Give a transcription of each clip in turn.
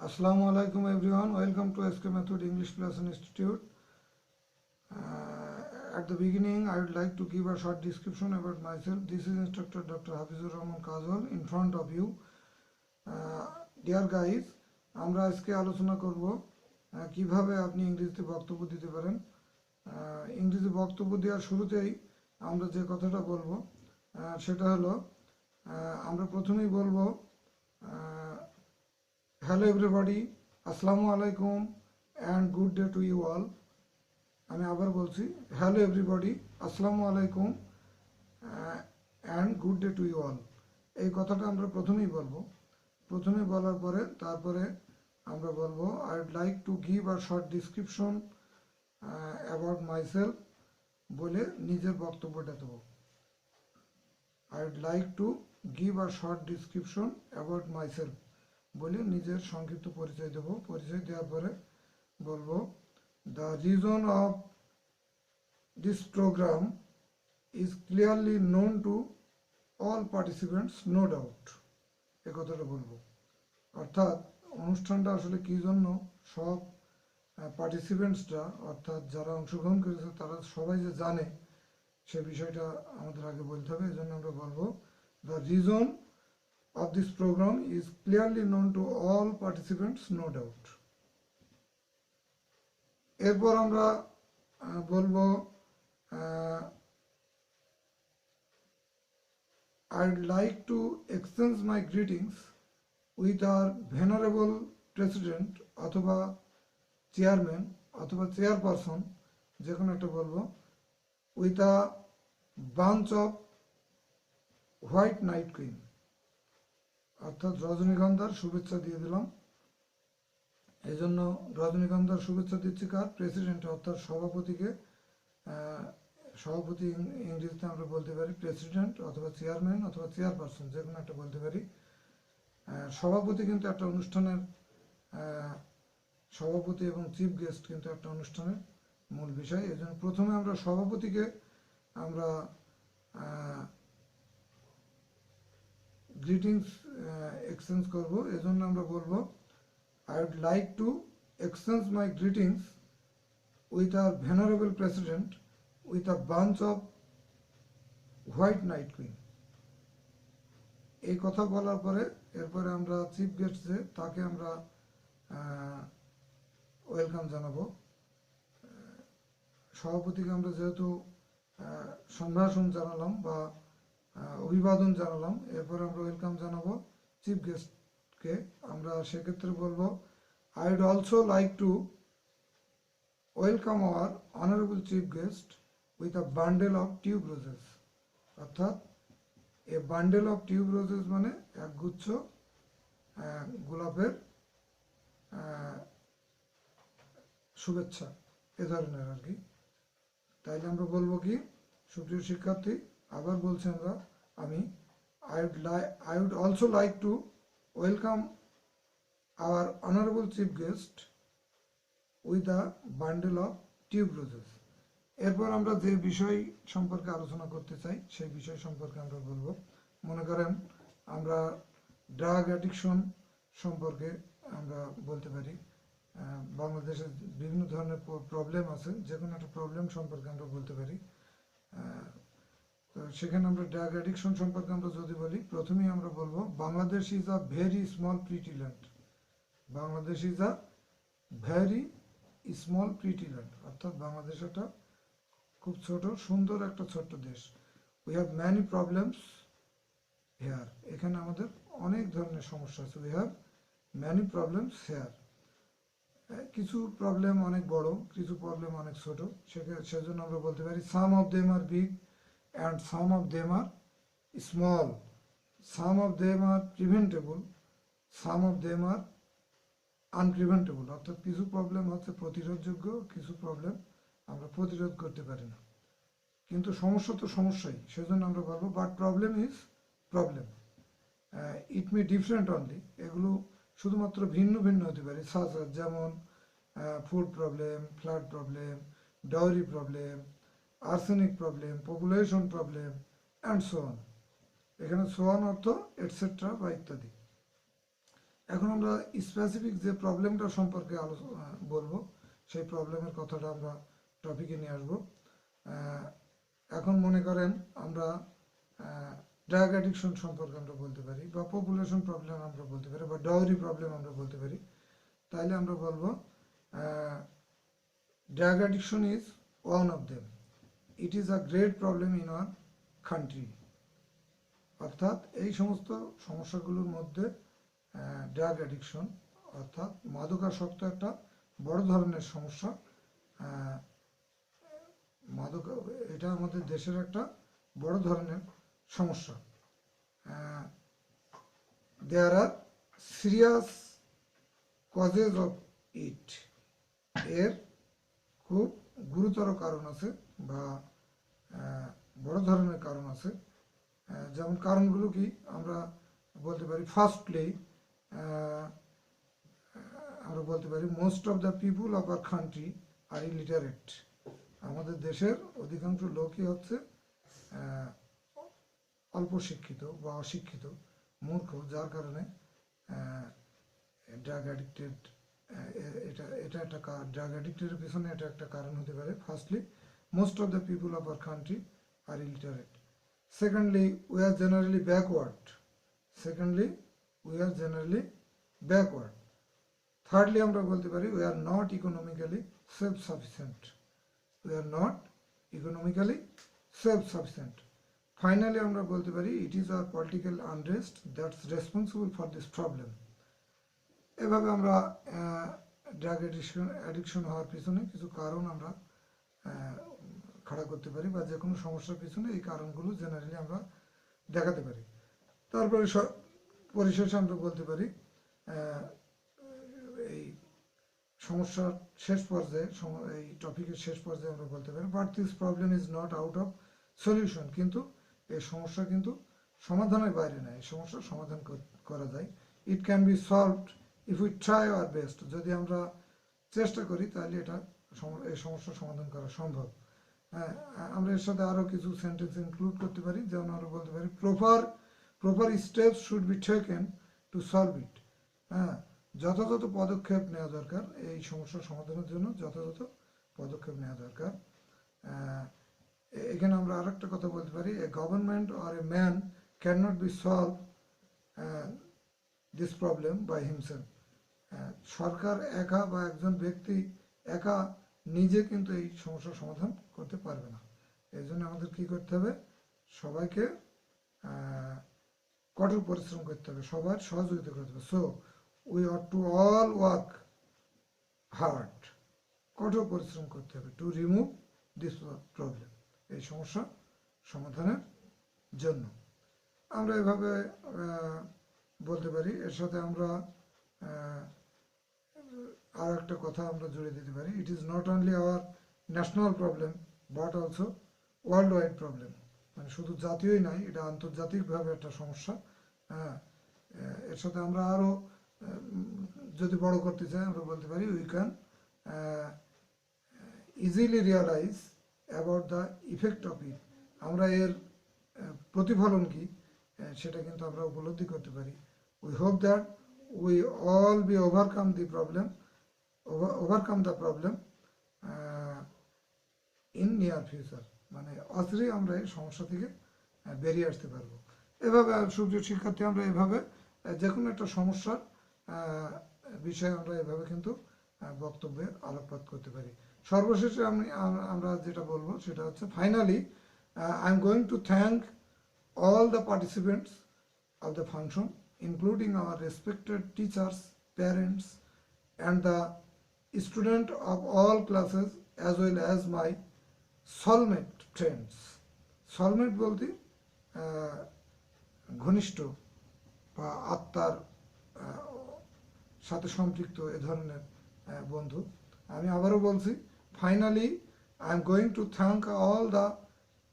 Assalamu আলাইকুম everyone. Welcome to SK Method English Lesson Institute. Uh, at the beginning, I would like to give a short description about myself. This is Instructor Dr. Hafizur Rahman Kajol in front of you. Uh, dear আমরা আজকে আলোচনা করব কীভাবে আপনি ইংরেজিতে বক্তব্য দিতে পারেন ইংরেজি বক্তব্য দেওয়ার শুরুতেই আমরা যে কথাটা বলব সেটা হলো আমরা প্রথমেই বলব হ্যালো এভরিবডি আসসালামু আলাইকুম and good day to you all আমি আবার বলছি হ্যালো এভরিবডি আসসালামু আলাইকুম and good day to you all এই কথাটা আমরা প্রথমেই বলব। প্রথমে বলার পরে তারপরে আমরা বলব I would like to give a short description about myself বলে নিজের বক্তব্যটা দেবো। I would like to give a short description about myself বলে নিজের সংক্ষিপ্ত পরিচয় দেব। পরিচয় দেওয়ার পরে বলব the reason of this program is clearly known to all participants no doubt এ কথাটা বলব। অর্থাৎ অনুষ্ঠানটা আসলে কী জন্য সব পার্টিসিপেন্টসরা অর্থাৎ যারা অংশগ্রহণ করেছে, তারা সবাই যে জানে সে বিষয়টা আমাদের আগে বলতে হবে। এই জন্য আমরা বলব the reason of this program is clearly known to all participants, no doubt. এরপর আমরা বলব I'd like to exchange my greetings with our venerable president অথবা চেয়ারম্যান অথবা চেয়ারপারসন যে কোনো একটা বলব with a bunch of white night queen অর্থাৎ রজনীগন্ধার শুভেচ্ছা দিয়ে দিলাম। এই জন্য রজনীগন্ধার শুভেচ্ছা দিচ্ছি কার? প্রেসিডেন্ট অর্থাৎ সভাপতিকে। সভাপতি ইংরেজিতে আমরা বলতে পারি প্রেসিডেন্ট অথবা চেয়ারম্যান অথবা চেয়ারপারসন যে কোনো একটা বলতে পারি। সভাপতি কিন্তু একটা অনুষ্ঠানের সভাপতি এবং চিফ গেস্ট কিন্তু একটা অনুষ্ঠানের মূল বিষয়। এই জন্য প্রথমে আমরা সভাপতিকে আমরা গ্রিটিংস এক্সচেঞ্জ করব। এজন্য আমরা বলব I would like to exchange my greetings with our venerable president with a bunch of white night queen এই কথা বলার পরে, এরপরে আমরা চিফ গেস্ট তাকে আমরা ওয়েলকাম জানাব। সভাপতিকে আমরা যেহেতু সম্ভাষণ জানালাম বা অভিবাদন জানালাম। এরপর আমরা ওয়েলকাম জানাব চিফ গেস্টকে আমরা সেক্ষেত্রে বলব I would also like to welcome our honourable chief guest with a bundle of tube roses অর্থাৎ a bundle of tube roses মানে এক গুচ্ছ গোলাপের শুভেচ্ছা এ ধরনের আর কি। তাইলে আমরা বলব কি, সুপ্রিয় শিক্ষার্থী, আবার বলছি আমরা আমি I would lie I would also like to welcome our honourable chief guest with a bundle of tube roses এরপর আমরা যে বিষয় সম্পর্কে আলোচনা করতে চাই, সেই বিষয় সম্পর্কে আমরা বলব। মনে করেন, আমরা ড্রাগ অ্যাডিকশন সম্পর্কে আমরা বলতে পারি। বাংলাদেশে বিভিন্ন ধরনের প্রবলেম আছে যে কোনো একটা প্রবলেম সম্পর্কে আমরা বলতে পারি। সেখানে আমরা ড্রাগ অ্যাডিকশন সম্পর্কে আমরা যদি বলি, প্রথমেই আমরা বলব, Bangladesh is a very small pretty land Bangladesh is a very small pretty land অর্থাৎ বাংলাদেশ একটা খুব ছোট, সুন্দর একটা ছোট্ট দেশ। We have many problems here এখানে আমাদের অনেক ধরনের সমস্যা আছে। We have many problems here কিছু প্রবলেম অনেক বড়, কিছু প্রবলেম অনেক ছোট। সেজন্য আমরা বলতে পারি some of them are big and some of them are small some of them are preventable some of them are unpreventable অর্থাৎ কিছু প্রবলেম হচ্ছে প্রতিরোধযোগ্য, কিছু প্রবলেম আমরা প্রতিরোধ করতে পারি না। কিন্তু সমস্যা তো সমস্যাই, সেজন্য আমরা বলব but problem is problem it may different only এগুলো শুধুমাত্র ভিন্ন ভিন্ন হতে পারে। সাজ যেমন food problem flood problem dowry problem arsenic problem population problem and so on এখানে সোয়ান অর্থ এটসেট্রা বা ইত্যাদি। এখন আমরা স্পেসিফিক যে প্রবলেমটা সম্পর্কে আলোচনা বলব, সেই প্রবলেমের কথাটা আমরা টপিকে নিয়ে আসব। এখন মনে করেন আমরা ড্রাগ অ্যাডিকশন সম্পর্কে আমরা বলতে পারি, বা পপুলেশন প্রবলেম আমরা বলতে পারি, বা ডাউরি প্রবলেম আমরা বলতে পারি। তাইলে আমরা বলব drug addiction is one of them it is a great problem in our country অর্থাৎ এই সমস্ত সমস্যাগুলোর মধ্যে ড্রাগ অ্যাডিকশন অর্থাৎ মাদকাসক্ত একটা বড় ধরনের সমস্যা মাদক, এটা আমাদের দেশের একটা বড় ধরনের সমস্যা। There are serious causes of it এর খুব গুরুতর কারণ আছে বা বড় ধরনের কারণ আছে। যেমন কারণগুলো কি আমরা বলতে পারি ফার্স্টলি আমরা বলতে পারি most of the people of our country are illiterate আমাদের দেশের অধিকাংশ লোকই হচ্ছে অল্প শিক্ষিত বা অশিক্ষিত, মূর্খ, যার কারণে ড্রাগ অ্যাডিক্টেড এটা এটা একটা ড্রাগ অ্যাডিক্টের পিছনে এটা একটা কারণ হতে পারে। Firstly most of the people of our country are illiterate secondly we are generally backward secondly we are generally backward thirdly আমরা বলতে পারি we are not economically self sufficient we are not economically self sufficient finally আমরা বলতে পারি it is our political unrest that's responsible for this problem এভাবে আমরা drug addiction addiction হওয়ার পিছনে কিছু কারণ আমরা খাড়া করতে পারি বা যে কোনো সমস্যার পিছনে এই কারণগুলো জেনারেলি আমরা দেখাতে পারি। তারপরে পরিশেষে আমরা বলতে পারি এই সমস্যার শেষ পর্যায়ে এই টপিকের শেষ পর্যায়ে আমরা বলতে পারি but this problem is not out of solution কিন্তু এই সমস্যা কিন্তু সমাধানের বাইরে নয় এই সমস্যার সমাধান করা যায়। It can be solved if we try our best যদি আমরা চেষ্টা করি তাহলে এটা এই সমস্যার সমাধান করা সম্ভব। আমরা এর সাথে আরও কিছু সেন্টেন্স ইনক্লুড করতে পারি, যেমন আমরা বলতে পারি proper proper steps should be taken to solve it হ্যাঁ যথাযথ পদক্ষেপ নেওয়া দরকার এই সমস্যার সমাধানের জন্য, যথাযথ পদক্ষেপ নেওয়া দরকার। এখানে আমরা আরেকটা কথা বলতে পারি a government or a man can not be solve this problem by himself সরকার একা বা একজন ব্যক্তি একা নিজে কিন্তু এই সমস্যার সমাধান করতে পারবে না। এই জন্য আমাদের কি করতে হবে? সবাইকে কঠোর পরিশ্রম করতে হবে। সবার সহযোগিতা করতে হবে। So we are to all work hard কঠোর পরিশ্রম করতে হবে টু রিমুভ দিস প্রবলেম এই সমস্যা সমাধানের জন্য। আমরা এভাবে বলতে পারি। এর সাথে আমরা আর একটা কথা আমরা জুড়ে দিতে পারি it is not only our national problem but also world wide problem মানে শুধু জাতীয়ই নয়, এটা আন্তর্জাতিকভাবে একটা সমস্যা। হ্যাঁ এর সাথে আমরা আরও যদি বড় করতে চাই, আমরা বলতে পারি we can easily realise about the effect of it আমরা এর প্রতিফলন কি সেটা কিন্তু আমরা উপলব্ধি করতে পারি। We hope that we all be overcome the problem overcome the problem in near future মানে অচিরেই আমরা এই সমস্যা থেকে বেরিয়ে আসতে পারব। এভাবে সুপ্রিয় শিক্ষার্থী আমরা এভাবে যে কোনো একটা সমস্যার বিষয়ে আমরা এভাবে কিন্তু বক্তব্যে আলোকপাত করতে পারি। সর্বশেষে আমি আমরা যেটা বলব সেটা হচ্ছে finally I am going to thank all the participants of the function, including our respected teachers, parents, and the student of all classes, as well as my soulmate friends. soulmate বলতে ঘনিষ্ঠ বা আত্মার সাথে সম্পৃক্ত এ ধরনের বন্ধু আমি আবারও বলছি finally I am going to thank all the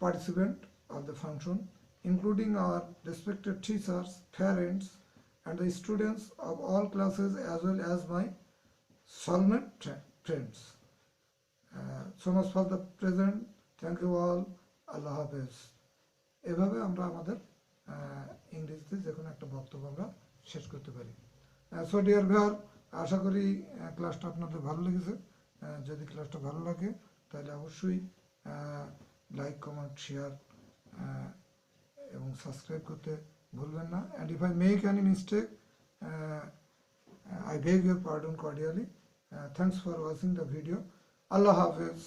participant of the function, including our respected teachers, parents, and the students of all classes as well as my soulmate friends. Uh, so much for the present. Thank you all. আল্লাহ হাফেজ এভাবে আমরা আমাদের ইংরেজিতে যে কোনো একটা বক্তব্য আমরা শেষ করতে পারি সো ডিয়ার ভিউয়ার আশা করি ক্লাসটা আপনাদের ভালো লেগেছে যদি ক্লাসটা ভালো লাগে তাহলে অবশ্যই লাইক কমেন্ট শেয়ার এবং সাবস্ক্রাইব করতে ভুলবেন না। And if I make any mistake I beg your pardon cordially thanks for watching the video আল্লাহ হাফেজ।